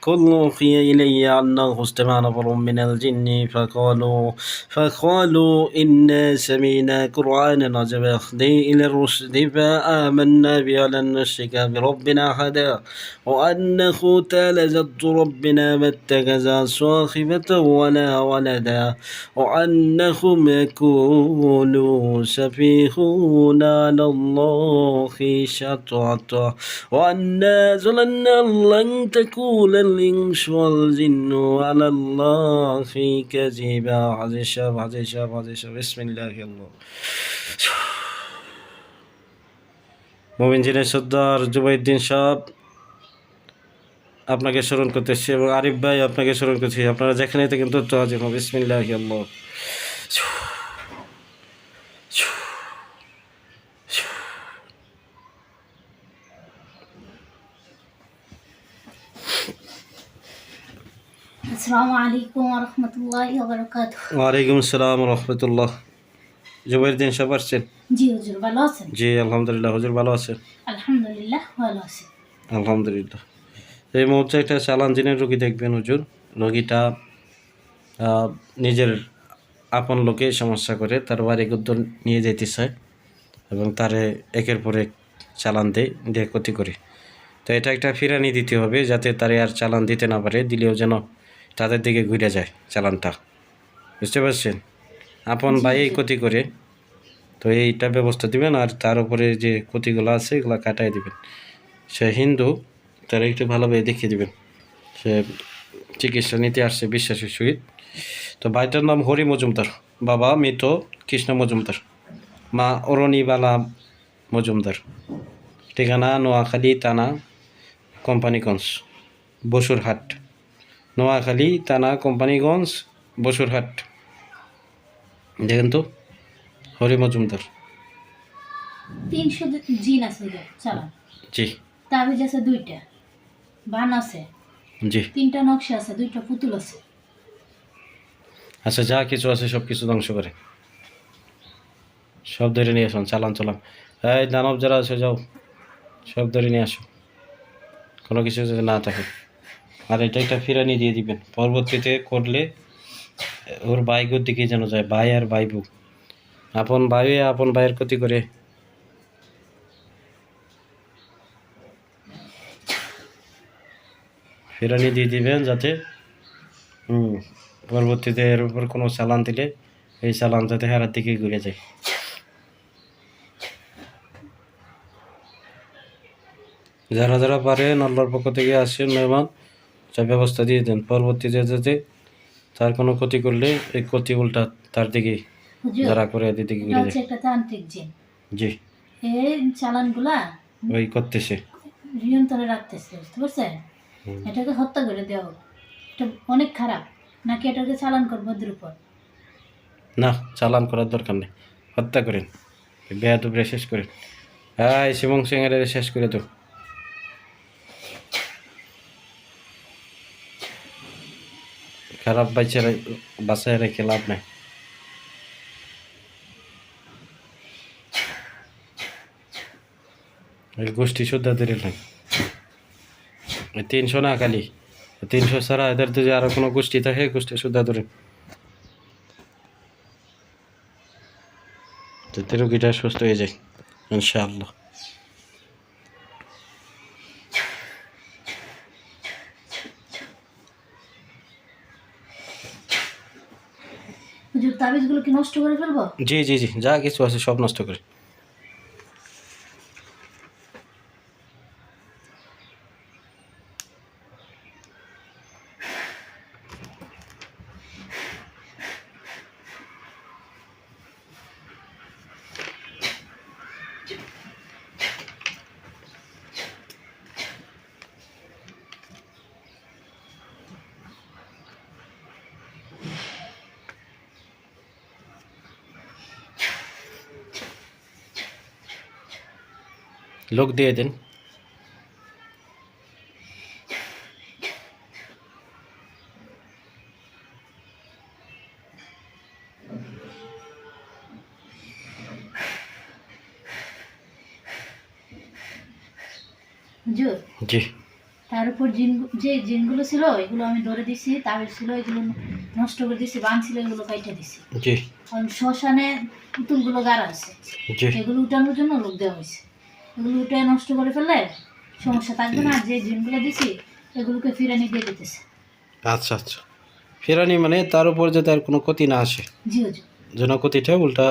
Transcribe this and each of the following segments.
كل أوحي إلي أنه استمع نفر من الجن فقالوا فقالوا إنا سمينا قرآنا عجبا. يهدي إلى الرشد فآمنا به لن نشرك بربنا أحدا. وأنه تعالى جد ربنا ما اتخذ صاحبة ولا ولدا. وأنهم يقولوا سفيهون على الله شططا وأنا ظننا لن تكون الإنس والجن على الله كذبا عزيز الشاب عزيز الشاب عزيز الشاب بسم الله الله মোমিন জিনের সর্দার জুবাইদ্দিন সাহ আপনাকে স্মরণ করতেছি এবং আরিফ ভাই আপনাকে স্মরণ করছি আপনারা যেখানে থেকে তথ্য হাজির হন বিসমিল্লাহ আল্লাহ আসসালামু আলাইকুম রহমতুল্লাহ বরকাত ওয়ালাইকুম আসসালাম রহমতুল্লাহ। জুবাইদ্দিন সাহেব আসছেন জি হুজুর ভালো আছেন? জি আলহামদুলিল্লাহ হুজুর ভালো আছেন আলহামদুলিল্লাহ ভালো আছি। আলহামদুলিল্লাহ। এই মুহূর্তে একটা চালান দিনের রোগী দেখবেন হুজুর। রোগীটা নিজের আপন লোকে সমস্যা করে তার বাড়ি উদ্যোগ নিয়ে যেতে চায় এবং তারে একের পর এক চালান দেয় দিয়ে ক্ষতি করে। তো এটা একটা ফিরানি দিতে হবে যাতে তারে আর চালান দিতে না পারে দিলেও যেন তাদের দিকে ঘুরে যায় চালানটা। বুঝতে পারছেন? আপন ভাই ক্ষতি করে, তো এইটা ব্যবস্থা দিবেন আর তার উপরে যে ক্ষতিগুলো আছে এগুলো কাটাই দিবেন। সে হিন্দু, তারা একটু ভালোভাবে দেখিয়ে দিবেন। সে চিকিৎসা নিতে আসছে বিশ্বাসের সহিত। তো ভাইটার নাম হরি মজুমদার, বাবা মৃত কৃষ্ণ মজুমদার, মা অরণিবালা মজুমদার। ঠিকানা নোয়াখালী থানা কোম্পানিগঞ্জ, বসুরহাট। নোয়াখালী থানা কোম্পানিগঞ্জ বসুরহাট। দেখেন তো হরি মজুমদার। তিনশো জিন আছে রে জি। তাবিজ আছে দুইটা বান আছে। জি। তিনটা নকশা আছে দুইটা পুতুল আছে। আচ্ছা যা কিছু আছে সব কিছু ধ্বংস করে। সব ধরে নিয়ে আসুন চালান চালান। এই দানব যারা আছে যাও। সব ধরে নিয়ে আসো কোনো কিছু যদি না থাকে। আর এটা একটা ফিরানি দিয়ে দিবেন। পরবর্তীতে করলে ওর বাইকের দিকে যেন যায়, ভাই আর ভাই বউ আপন ভাই আপন ভাইয়ের ক্ষতি করে। ফিরানি দিয়ে দিবেন যাতে, হুম, পরবর্তীতে এর উপর কোনো চালান দিলে এই চালান যাতে হেরার দিকে ঘুরে যায়। যারা যারা পারেন আল্লাহর পক্ষ থেকে আসেন, মেহমান। সব ব্যবস্থা দিয়ে দেন। পরবর্তীতে যাতে তার কোনো ক্ষতি করলে এই ক্ষতি উল্টা তার দিকে যারা করে এদের দিকে এটা ঘুরে যায়। একটা তান্ত্রিক জিন। জি। এই চালানগুলা ওই করতেছে। নিয়ন্ত্রণে রাখতেছে বুঝতে পারছেন? এটাকে হত্যা করে দেওয়া হোক। এটা অনেক খারাপ। নাকি এটাকে চালান করব ওদের উপর? না চালান করার দরকার নেই। হত্যা করেন। বেয়াদুবরে শেষ করেন। হ্যাঁ শিবং সিংয়ের শেষ করে তো খারাপ বাচ্চারা বাসায় রেখে লাভ নাই। গোষ্ঠী শুদ্ধা ধরে নাই। তিনশো না খালি। তিনশো ছাড়া এদের যদি আরও কোনো গোষ্ঠী থাকে গোষ্ঠী শুদ্ধা ধরে। যাতে রোগীটা সুস্থ হয়ে যায়, ইনশাআল্লাহ। হুজুর তাবিজগুলো কি নষ্ট করে ফেলব? জি জি জি, যা কিছু আছে সব নষ্ট করে। লোক দিয়ে দেন। জি। তার উপর জিন যে জিনগুলো ছিল এগুলো আমি ধরে দিছি তাবিজ ছিল এগুলো নষ্ট করে দিছি বান ছিল এগুলো কাইটে দিছি। জি। কারণ শ্মশানে পুতুলগুলো গাড়া আছে এগুলো উঠানোর জন্য লোক দেওয়া হয়েছে এগুলো নষ্ট করে ফেললে সমস্যা থাকবে না যে জিনগুলো দিছি এগুলোকে ফিরানি দিয়ে দিতেছে। আচ্ছা আচ্ছা। ফেরানি মানে তার উপর যাতে আর কোনো ক্ষতি না আসে। জি হুজুর। যেন ক্ষতিটা উল্টা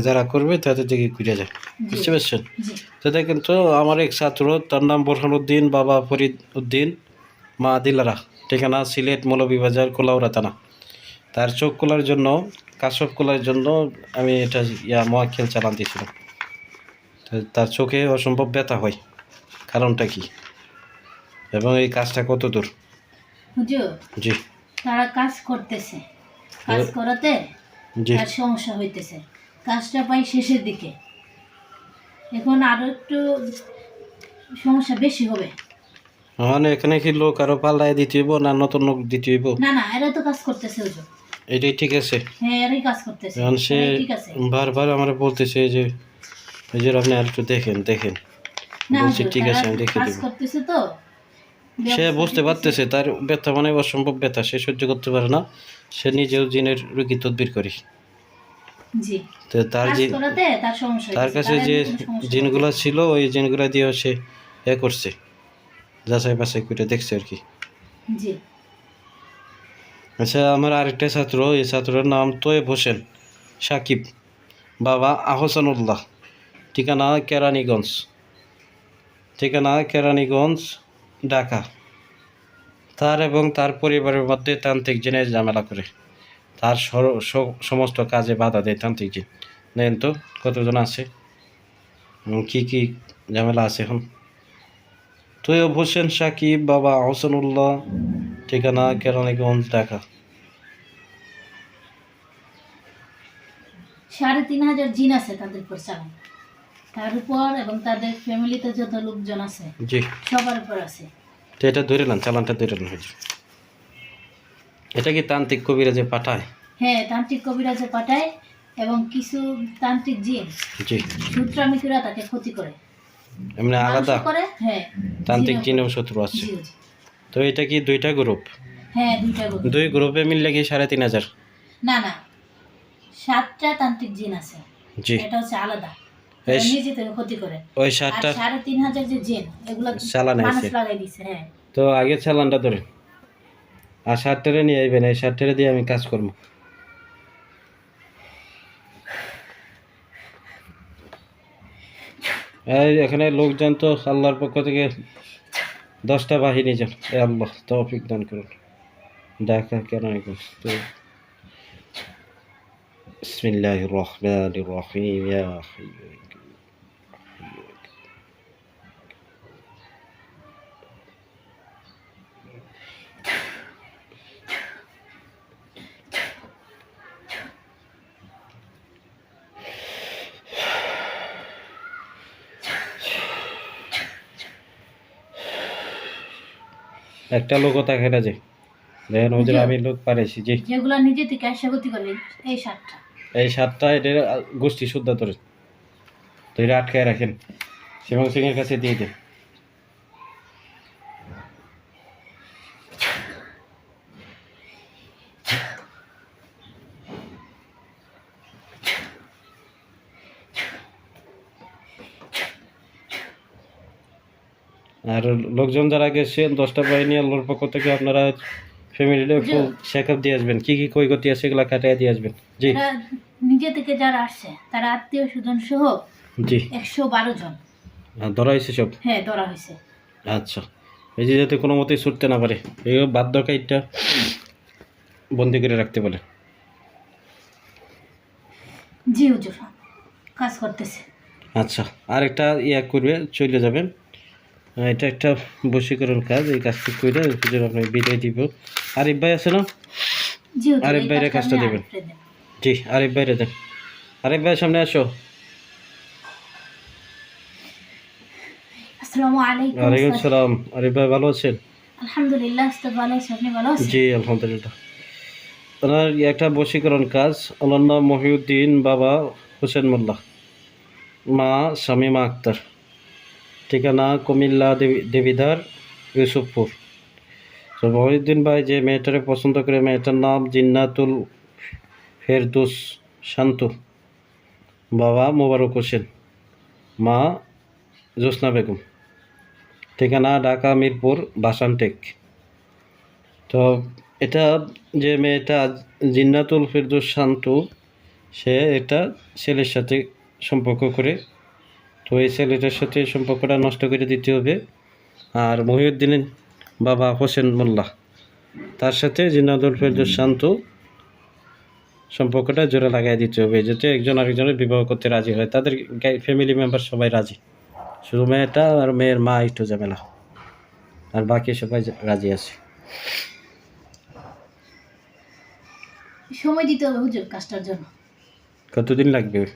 যারা করবে তাদের দিকে ঘুরে যায়। বুঝতে পারছেন? জি। তো দেখেন তো আমার এক ছাত্র তার নাম বোরহান উদ্দিন বাবা ফরিদ উদ্দিন মা দিলারা। ঠিকানা সিলেট মৌলভীবাজার কোলাউরা থানা। তার চোখ খোলার জন্য কাশব খোলার জন্য আমি এটা ইয়া মহাখেল চালান দিয়েছিলাম। তার চোখে অসম্ভব ব্যথা হয়। কারণটা কি? এবং এই কাজটা কত দূর জি। তারা কাজ করতেছে। কাজ করাতে জি। তার সমস্যা হইতেছে। কাজটা পাই শেষের দিকে। এখন আরও একটু সমস্যা বেশি হবে। মানে এখানে কি লোক আরও পাল্লায় দিতে হইব না নতুন লোক দিতে হইব? না না এরা তো কাজ করতেছে হুজুর। এটাই ঠিক আছে। হ্যাঁ এরাই কাজ করতেছে। এখন সে হ্যাঁ, ঠিক আছে। বারবার আমরা বলতেছে যে এই যে আপনি আর একটু দেখেন দেখেন। বলছি ঠিক আছে আমি দেখে দিব। সে বুঝতে পারতেছে তার ব্যথা মানে অসম্ভব ব্যথা সে সহ্য করতে পারে না। সে নিজেও জিনের রুগী তদবির করি। তার যে তার কাছে যে জিনগুলো ছিল ওই জিনগুলো দিয়েও সে এ করছে। যাচাই বাছাই করে দেখছে আর কি। আচ্ছা আমার আরেকটা ছাত্র এই ছাত্রের নাম তোয়েব হোসেন সাকিব। বাবা আহসানুল্লাহ। ঠিকানা কেরানীগঞ্জ। ঠিকানা কেরানীগঞ্জ, ঢাকা। তার এবং তার পরিবারের মধ্যে তান্ত্রিক জিনের ঝামেলা করে। তার সমস্ত কাজে বাধা দেয় তান্ত্রিক জিন। দেখেন তো কতজন আছে। কী কী ঝামেলা আছে এখন। তোয়েব হোসেন সাকিব, বাবা আহসানুল্লাহ, ঠিকানা কেরানীগঞ্জ, ঢাকা। সাড়ে তিন হাজার জিন আছে তাদের উপর চালান তার উপর এবং তাদের ফ্যামিলিতে যত লোকজন আছে জি। সবার উপর আছে। তো এটা ধরে নেন চালানটা ধরে নেন এটা কি তান্ত্রিক কবিরা যে পাঠায়? হ্যাঁ তান্ত্রিক কবিরাজে পাঠায় এবং কিছু তান্ত্রিক জিন জি। তাকে ক্ষতি করে। এমনি আলাদা? করে হ্যাঁ তান্ত্রিক জিনেও শত্রু আছে। তো এটা কি দুইটা গ্রুপ হ্যাঁ দুইটা গ্রুপ দুই গ্রুপে মিললে কি সাড়ে তিন হাজার? না না সাতটা তান্ত্রিক জিন আছে। জি। এটা হচ্ছে আলাদা। ওই আর সাড়ে তিন হাজার যে জিন এগুলো চালান মানুষ লাগাই দিছে হ্যাঁ। তো আগে চালানটা ধরে। আর সাতটারে নিয়ে আইবেন এই সাতটারে দিয়ে আমি কাজ করব। এই এখানে লোকজন তো আল্লাহর পক্ষ থেকে দশটা বাহিনী যান। এ আল্লাহ তৌফিক দান করুন। ঢাকা কেন তো ইয়া হাইয়্যু ইয়া কাইয়্যুম। একটা লোকও থাকে না যে? দেখেন ওদের আমি লোক পারেছি জি যেগুলো নিজে থেকে আশা ক্ষতি করে এই সাতটা। এই সাতটা এদের গোষ্ঠী শুদ্ধ ধরে এটা আটকায় রাখেন। শিবং সিং এর কাছে দিয়ে দেন আর লোকজন যারা গেছে দশটা বাহিনী আল্লাহর পক্ষ থেকে আপনারা ফ্যামিলিতে ফুল চেক আপ দিয়ে আসবেন। কি কী ক্ষয়ক্ষতি আছে এগুলো কাটিয়ে দিয়ে আসবেন। জি। এরা নিজে থেকে যারা আসছে তারা আত্মীয় স্বজন সহ জি। একশো বারো জন। ধরা হয়েছে সব? হ্যাঁ ধরা হয়েছে। আচ্ছা। এই যে যাতে কোনো মতেই ছুটতে না পারে এই বাধ্য কাইটটা বন্দি করে রাখতে বলে জি হুজুর। কাজ করতেছে। আচ্ছা আর একটা ইয়া করবে চলে যাবেন। এটা একটা বশীকরণ কাজ এই কাজটি করে হুজুর আপনাকে বিদায় দিব। আরিফ ভাই আছে না? আরেক কাজটা কাজটা দেবেন। জি আরিফ ভাইরে দেন। আরিফ ভাই সামনে আসো। আসসালামু আলাইকুম ওয়ালাইকুম স্যার। সালাম। আরিফ ভাই ভালো আছেন? আলহামদুলিল্লাহ স্যার ভালো আছি। আপনি ভালো আছেন? জি আলহামদুলিল্লাহ। ওনার একটা বশীকরণ কাজ ওনার নাম মহিউদ্দিন বাবা হোসেন মোল্লা। মা শামিমা আক্তার। ঠিকানা কুমিল্লা দেবী- দেবিদার ইউসুফপুর। তো মহিউদ্দিন ভাই যে মেয়েটারে পছন্দ করে মেয়েটার নাম জিন্নাতুল ফেরদুস শান্তু। বাবা মোবারক হোসেন। মা জ্যোৎস্না বেগম। ঠিকানা ঢাকা মিরপুর বাসানটেক। তো এটা যে মেয়েটা জিন্নাতুল ফেরদুস শান্তু, সে এটা ছেলের সাথে সম্পর্ক করে। তো এই ছেলেটার সাথে সম্পর্কটা নষ্ট করে দিতে হবে। আর মহিউদ্দিনের বাবা হোসেন মোল্লা, তার সাথে জিন্নাতুল ফেরদুস শান্তু সম্পর্কটা জোরে লাগাই দিতে হবে, যাতে একজন আরেকজনের বিবাহ করতে রাজি হয়। তাদের ফ্যামিলি মেম্বার সবাই রাজি। শুধু মেয়েটা আর মেয়ের মা একটু ঝামেলা। আর বাকি সবাই রাজি আছে। সময় দিতে হবে হুজুর কাজটার জন্য। কতদিন লাগবে?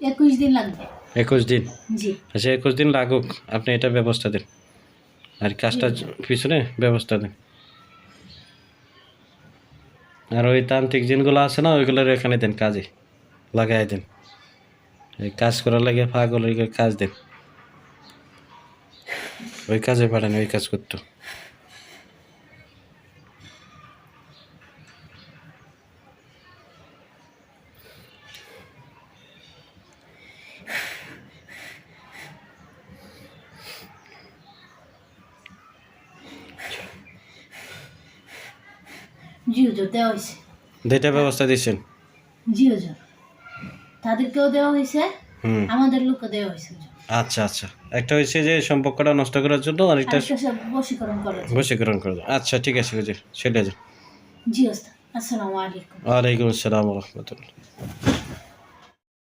একুশ দিন লাগবে। একুশ দিন? জি। আচ্ছা একুশ দিন লাগুক। আপনি এটা ব্যবস্থা দেন। আর কাজটার পিছনে ব্যবস্থা দেন। আর ওই তান্ত্রিক জিনগুলো আছে না ওইগুলোর এখানে দেন কাজে। লাগাই দেন। কাজ করার লাগে পাগল ওই কাজ দেন ওই কাজে পারেন ওই কাজ করতো। দেওয়া হয়েছে দুইটা ব্যবস্থা দিচ্ছেন জি হুজুর তাদেরকেও দেওয়া হয়েছে আমাদের লোকও দেওয়া হয়েছে। আচ্ছা আচ্ছা। একটা হয়েছে যে সম্পর্কটা নষ্ট করার জন্য আরেকটা আরেকটা বশীকরণ করার। বশীকরণ করে দাও আচ্ছা ঠিক আছে বুঝে চলে যান জি ওস্তাদ। আসসালামু আলাইকুম। ওয়ালাইকুম আসসালাম রহমতুল্লাহ।